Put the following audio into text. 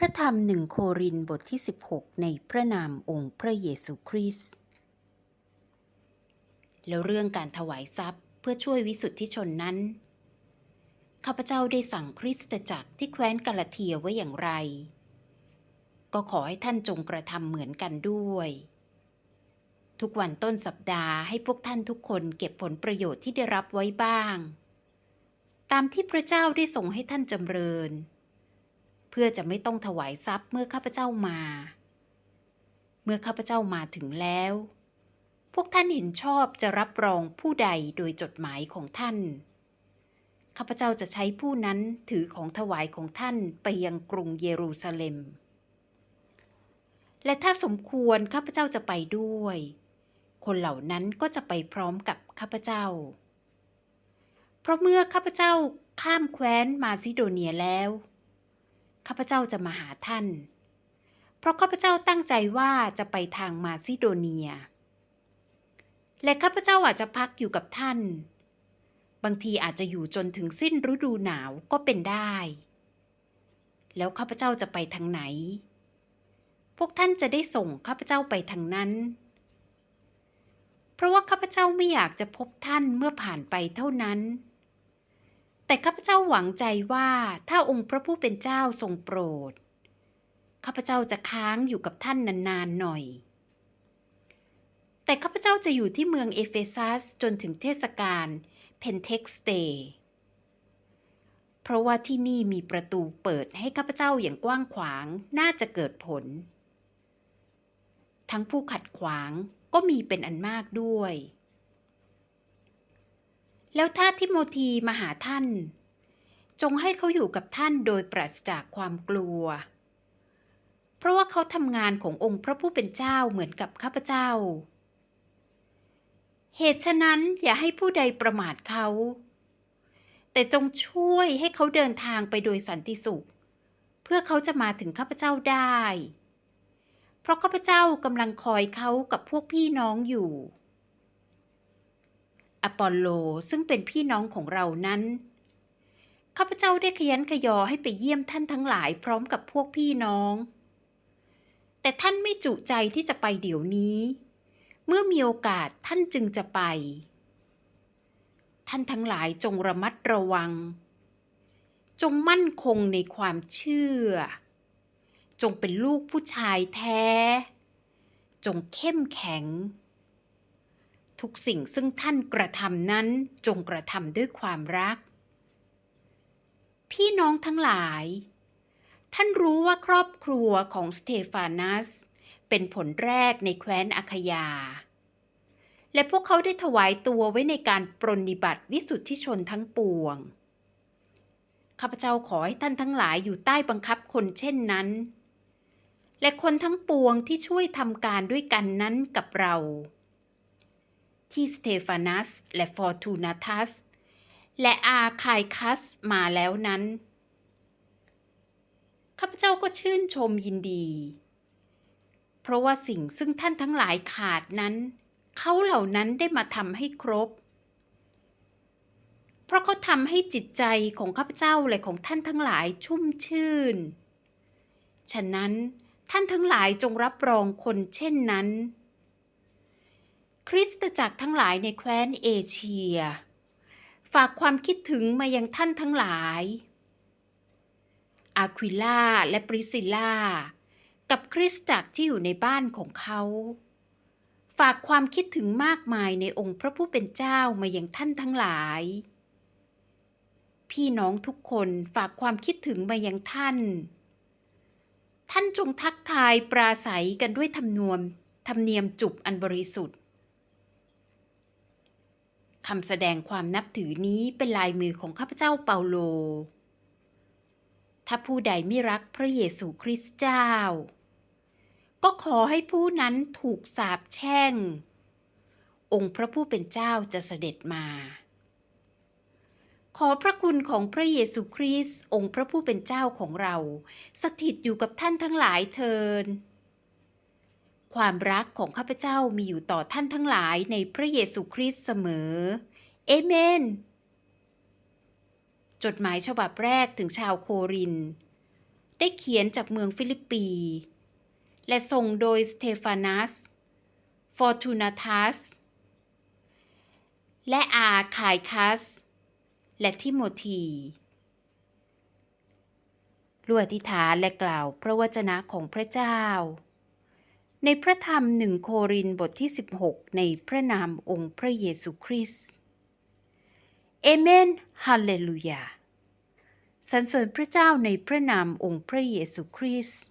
พระธรรมหนึ่งโครินบทที่ 16 ในพระนามองค์พระเยซูคริสต์แล้วเรื่องการถวายทรัพย์เพื่อช่วยวิสุทธิชนนั้น ข้าพเจ้าได้สั่งคริสตจักรที่แคว้นกาลาเทียไว้อย่างไร ก็ขอให้ท่านจงกระทำเหมือนกันด้วย ทุกวันต้นสัปดาห์ให้พวกท่านทุกคนเก็บผลประโยชน์ที่ได้รับไว้บ้าง ตามที่พระเจ้าได้ส่งให้ท่านจำเริญ พื่อจะไม่ต้องถวายทรัพย์เมื่อข้าพเจ้ามา เมื่อข้าพเจ้ามาถึงแล้ว พวกท่านเห็นชอบจะรับรองผู้ใดโดยจดหมายของท่าน ข้าพเจ้าจะใช้ผู้นั้นถือของถวายของท่านไปยังกรุงเยรูซาเล็ม และถ้าสมควรข้าพเจ้าจะไปด้วย คนเหล่านั้นก็จะไปพร้อมกับข้าพเจ้า เพราะเมื่อข้าพเจ้าข้ามแคว้นมาซิโดเนียแล้ว ข้าพเจ้าจะมาหาท่าน เพราะข้าพเจ้าตั้งใจว่าจะไปทางมาซิโดเนีย และข้าพเจ้าอาจจะพักอยู่กับท่าน บางทีอาจจะอยู่จนถึงสิ้นฤดูหนาวก็เป็นได้ แล้วข้าพเจ้าจะไปทางไหน พวกท่านจะได้ส่งข้าพเจ้าไปทางนั้น เพราะว่าข้าพเจ้าไม่อยากจะพบท่านเมื่อผ่านไปเท่านั้น แต่ข้าพเจ้าหวังใจว่าถ้าองค์พระผู้เป็นเจ้าทรงโปรด ข้าพเจ้าจะค้างอยู่กับท่านนานๆหน่อย แต่ข้าพเจ้าจะอยู่ที่เมืองเอเฟซัสจนถึงเทศกาลเพนเทคสเตเพราะว่าที่นี่มีประตูเปิดให้ข้าพเจ้าอย่างกว้างขวางน่าจะเกิดผล ทั้งผู้ขัดขวางก็มีเป็นอันมากด้วย แล้วถ้าทิโมธีมาหาท่าน จงให้เขาอยู่กับท่านโดยปราศจากความกลัว เพราะว่าเขาทำงานขององค์พระผู้เป็นเจ้าเหมือนกับข้าพเจ้า เหตุฉะนั้นอย่าให้ผู้ใดประมาทเขา แต่จงช่วยให้เขาเดินทางไปโดยสันติสุข เพื่อเขาจะมาถึงข้าพเจ้าได้ เพราะข้าพเจ้ากำลังคอยเขากับพวกพี่น้องอยู่ อปอลโลซึ่งเป็นพี่น้องของเรานั้น ข้าพเจ้าได้ขยันขยอให้ไปเยี่ยมท่านทั้งหลายพร้อมกับพวกพี่น้อง แต่ท่านไม่จุใจที่จะไปเดี๋ยวนี้ เมื่อมีโอกาสท่านจึงจะไป ท่านทั้งหลายจงระมัดระวัง จงมั่นคงในความเชื่อ จงเป็นลูกผู้ชายแท้ จงเข้มแข็ง ทุกสิ่งซึ่งท่านกระทำนั้นจงกระทำด้วยความรัก พี่น้องทั้งหลาย ท่านรู้ว่าครอบครัวของสเตฟานัส เป็นผลแรกในแคว้นอาคยา และพวกเขาได้ถวายตัวไว้ในการปรนนิบัติวิสุทธิชนทั้งปวง ข้าพเจ้าขอให้ท่านทั้งหลายอยู่ใต้บังคับคนเช่นนั้นและคนทั้งปวงที่ช่วยทำการด้วยกันนั้นกับเรา ที่สเตฟานัสและฟอร์ตูนาทัส และอาคายคัสมาแล้วนั้น ข้าพเจ้าก็ชื่นชมยินดี เพราะว่าสิ่งซึ่งท่านทั้งหลายขาดนั้น เขาเหล่านั้นได้มาทำให้ครบ เพราะเขาทำให้จิตใจของข้าพเจ้าและของท่านทั้งหลายชุ่มชื่น ฉะนั้นท่านทั้งหลายจงรับรองคนเช่นนั้น คริสตจักรทั้งหลายในแคว้นเอเชีย ฝากความคิดถึงมายังท่านทั้งหลายอาควิล่าและปริซิล่ากับคริสตจักรที่อยู่ในบ้านของเขา ฝากความคิดถึงมากมายในองค์พระผู้เป็นเจ้ามายังท่านทั้งหลาย พี่น้องทุกคนฝากความคิดถึงมายังท่าน ท่านจงทักทายปราศัยกันด้วยธรรมนวมธรรมเนียมจุบอันบริสุทธิ์ คำแสดงความนับถือนี้เป็นลายมือของข้าพเจ้าเปาโล ถ้าผู้ใดไม่รักพระเยซูคริสต์เจ้า ก็ขอให้ผู้นั้นถูกสาปแช่ง องค์พระผู้เป็นเจ้าจะเสด็จมา ขอพระคุณของพระเยซูคริสต์องค์พระผู้เป็นเจ้าของเรา สถิตอยู่กับท่านทั้งหลายเทิน ความรักของข้าพเจ้ามีอยู่ต่อท่านทั้งหลายในพระเยซูคริสต์เสมอ เอเมน จดหมายฉบับแรกถึงชาวโคริน ได้เขียนจากเมืองฟิลิปปี และส่งโดยสเตฟานัส ฟอร์ตูนาทัส และอาคายคัส และทิโมธีรวอธิษฐานและกล่าวพระวจนะของพระเจ้า ในพระธรรมหนึ่งโครินบทที่ 16 ในพระนามองค์พระเยซูคริสต์เอเมนฮาเลลูยาสรรเสริญพระเจ้าในพระนามองค์พระเยซูคริสต์